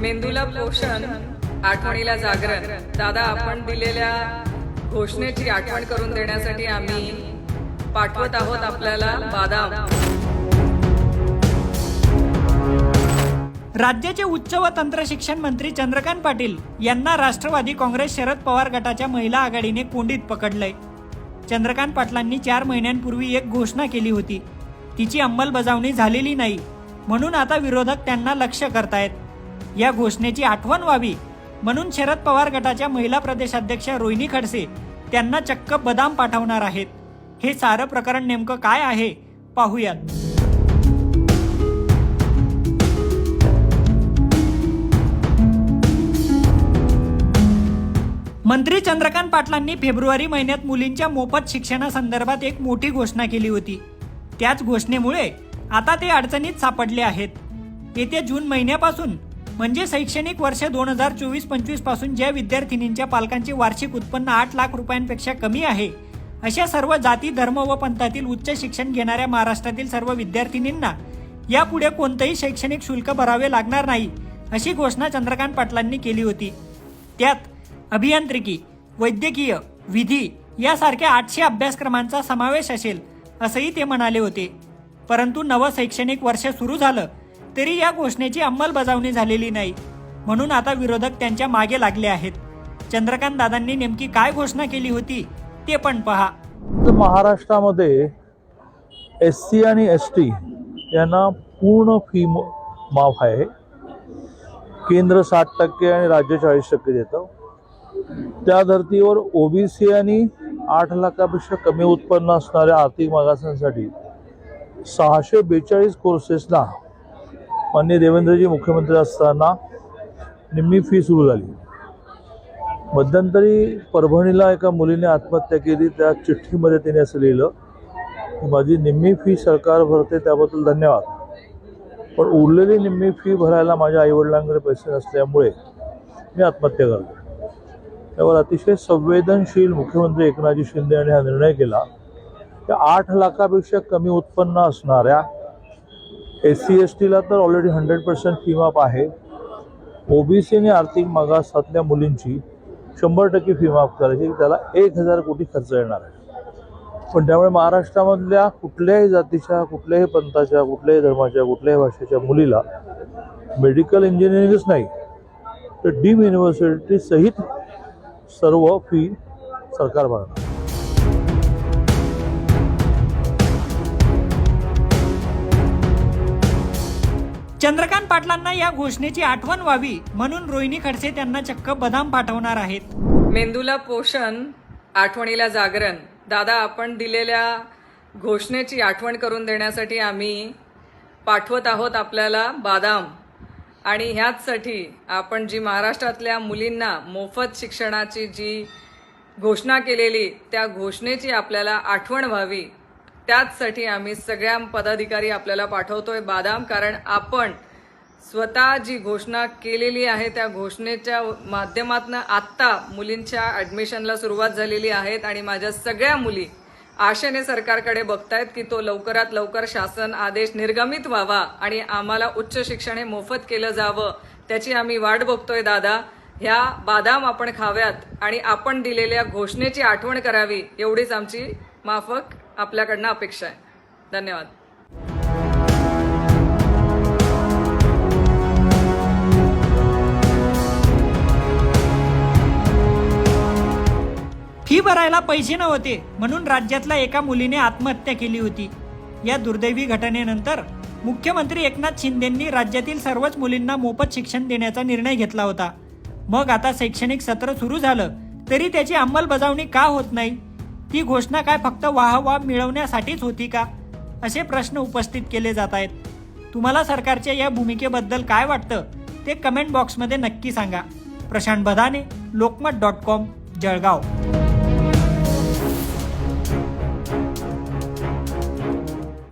मेंदूला पोषण आठवणीला जागरण. दादा आपण दिलेल्या घोषणेची आठवण करून देण्यासाठी आम्ही पाठवत आहोत आपल्याला बादाम. राज्याचे उच्च व तंत्र शिक्षण मंत्री चंद्रकांत पाटील यांना राष्ट्रवादी काँग्रेस शरद पवार गटाच्या महिला आघाडीने कोंडीत पकडलंय. चंद्रकांत पाटलांनी चार महिन्यांपूर्वी एक घोषणा केली होती. तिची अंमलबजावणी झालेली नाही. म्हणून आता विरोधक त्यांना लक्ष करतायत. या घोषणेची आठवण व्हावी. म्हणून शरद पवार गटाच्या महिला प्रदेशाध्यक्ष रोहिणी खडसे त्यांना चक्क बदाम पाठवणार आहेत. हे सारं प्रकरण नेमकं काय आहे? पाहूयात. मंत्री चंद्रकांत पाटलांनी फेब्रुवारी महिन्यात मुलींच्या मोफत शिक्षणासंदर्भात एक मोठी घोषणा केली होती. त्याच घोषणेमुळे आता ते अडचणीत सापडले आहेत. येत्या जून महिन्यापासून म्हणजे शैक्षणिक वर्ष दोन हजार चोवीस पंचवीसपासून ज्या विद्यार्थिनींच्या पालकांचे वार्षिक उत्पन्न आठ लाख रुपयांपेक्षा कमी आहे अशा सर्व जाती धर्म व पंथातील उच्च शिक्षण घेणाऱ्या महाराष्ट्रातील सर्व विद्यार्थिनींना यापुढे कोणतंही शैक्षणिक शुल्क भरावे लागणार नाही अशी घोषणा चंद्रकांत पाटलांनी केली होती. त्यात अभियांत्रिकी वैद्यकीय विधी यासारख्या आठशे अभ्यासक्रमांचा समावेश असेल असंही ते म्हणाले होते. परंतु नवं शैक्षणिक वर्ष सुरू झालं तरी या घोषणेची अंमलबजावणी झालेली नाही. म्हणून आता विरोधक त्यांच्या मागे लागले आहेत. चंद्रकांत दादांनी नेमकी काय घोषणा केली होती ते पण पहा. तर महाराष्ट्रामध्ये एस सी आणि एस टी यांना पूर्ण फी माफ आहे. केंद्र साठ टक्के आणि राज्य चाळीस टक्के देतं. त्या धर्तीवर ओबीसी आणि आठ लाखापेक्षा कमी उत्पन्न असणाऱ्या आर्थिक मागासांसाठी सहाशे बेचाळीस कोर्सेसला माननीय देवेंद्रजी मुख्यमंत्री असताना निम्मी फी सुरू झाली. मध्यंतरी परभणीला एका मुलीने आत्महत्या केली. त्या चिठ्ठीमध्ये तिने असं लिहिलं की माझी निम्मी फी सरकार भरते त्याबद्दल धन्यवाद. पण उरलेली निम्मी फी भरायला माझ्या आईवडिलांकडे पैसे नसल्यामुळे मी आत्महत्या करतो. त्यावर अतिशय संवेदनशील मुख्यमंत्री एकनाथजी शिंदे यांनी हा निर्णय केला. की आठ लाखापेक्षा कमी उत्पन्न असणाऱ्या एस सी एस टीला तर ऑलरेडी हंड्रेड पर्सेंट फी माफ आहे. ओबीसी आणि आर्थिक मागासातल्या मुलींची शंभर टक्के फी माफ करायची. त्याला एक हजार कोटी खर्च येणार आहे. पण त्यामुळे महाराष्ट्रामधल्या कुठल्याही जातीच्या कुठल्याही पंथाच्या कुठल्याही धर्माच्या कुठल्याही भाषेच्या मुलीला मेडिकल इंजिनिअरिंगच नाही तर डीम युनिव्हर्सिटी सहित सर्व फी सरकार भरणार. चंद्रकांत पाटलांना या घोषणेची आठवण व्हावी म्हणून रोहिणी खडसे त्यांना चक्क बदाम पाठवणार आहेत. मेंदूला पोषण आठवणीला जागरण. दादा आपण दिलेल्या घोषणेची आठवण करून देण्यासाठी आम्ही पाठवत आहोत आपल्याला बादाम. आणि ह्याचसाठी आपण जी महाराष्ट्रातल्या मुलींना मोफत शिक्षणाची जी घोषणा केलेली त्या घोषणेची आपल्याला आठवण व्हावी. त्याचसाठी आम्ही सगळ्या पदाधिकारी आपल्याला पाठवतोय बादाम कारण आपण स्वतः जी घोषणा केलेली आहे त्या घोषणेच्या माध्यमातून आत्ता मुलींच्या ॲडमिशनला सुरुवात झालेली आहेत आणि माझ्या सगळ्या मुली आशेने सरकारकडे बघतायत की तो लवकरात लवकर शासन आदेश निर्गमित व्हावा आणि आम्हाला उच्च शिक्षण हे मोफत केलं जावं त्याची आम्ही वाट बघतोय दादा. ह्या बादाम आपण खाव्यात आणि आपण दिलेल्या घोषणेची आठवण करावी एवढीच आमची माफक आपल्याकडनं अपेक्षा आहे. धन्यवाद. फी भरायला पैसे नव्हते म्हणून राज्यातल्या एका मुलीने आत्महत्या केली होती. या दुर्दैवी घटनेनंतर मुख्यमंत्री एकनाथ शिंदेंनी राज्यातील सर्वच मुलींना मोफत शिक्षण देण्याचा निर्णय घेतला होता. मग आता शैक्षणिक सत्र सुरू झालं तरी त्याची अंमलबजावणी का होत नाही? ही घोषणा काय फक्त वाहवा मिळवण्यासाठीच होती का? असे प्रश्न उपस्थित केले जात आहेत. तुम्हाला सरकारच्या या भूमिकेबद्दल काय वाटतं ते कमेंट बॉक्समध्ये नक्की सांगा. Prashant Badane Lokmat dot com Jalgaon.